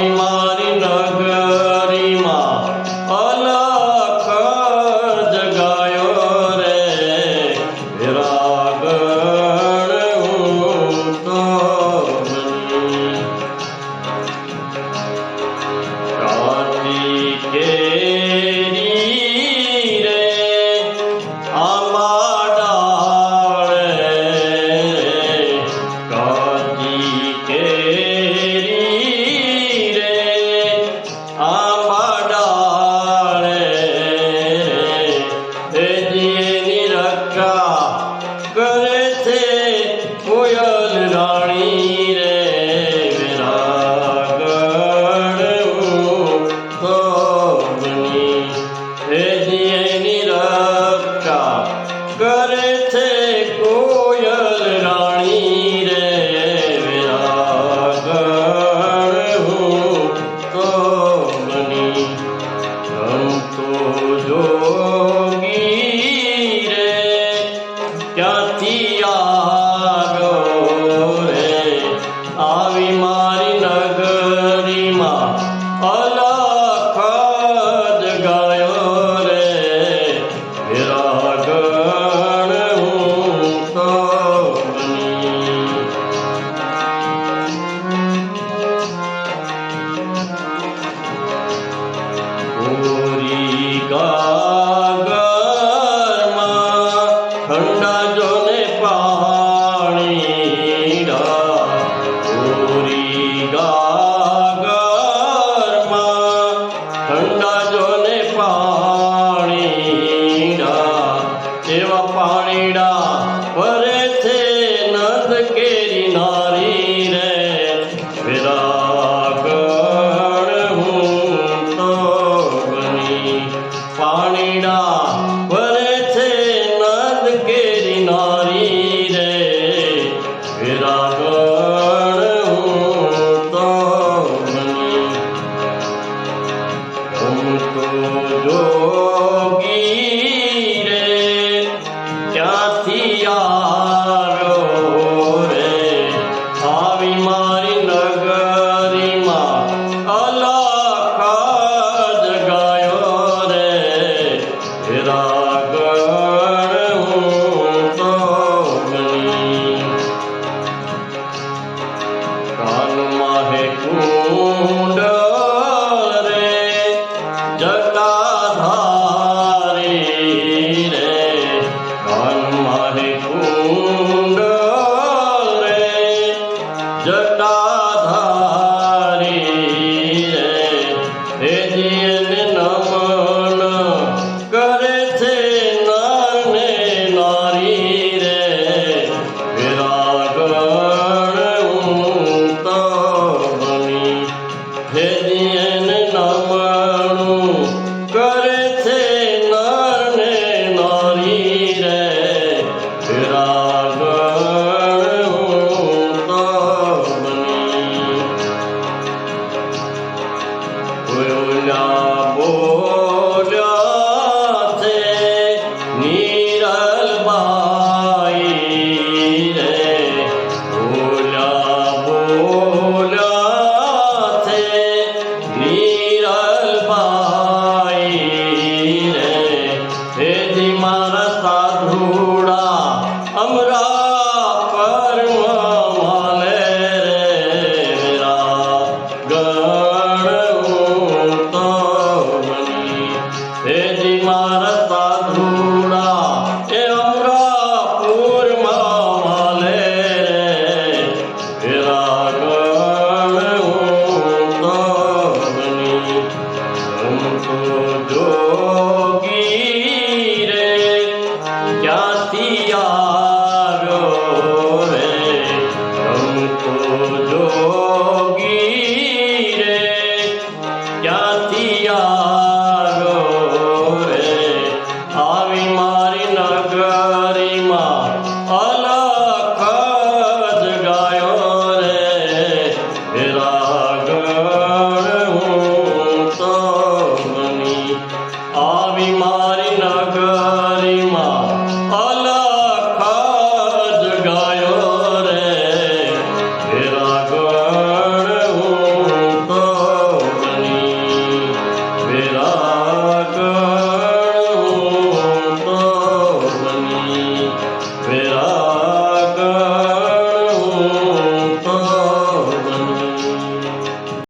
Allah. यतिया પાણીડા ભરે છે નદ કેરી નારી રે. વિરાગણ હું તો પાણીડા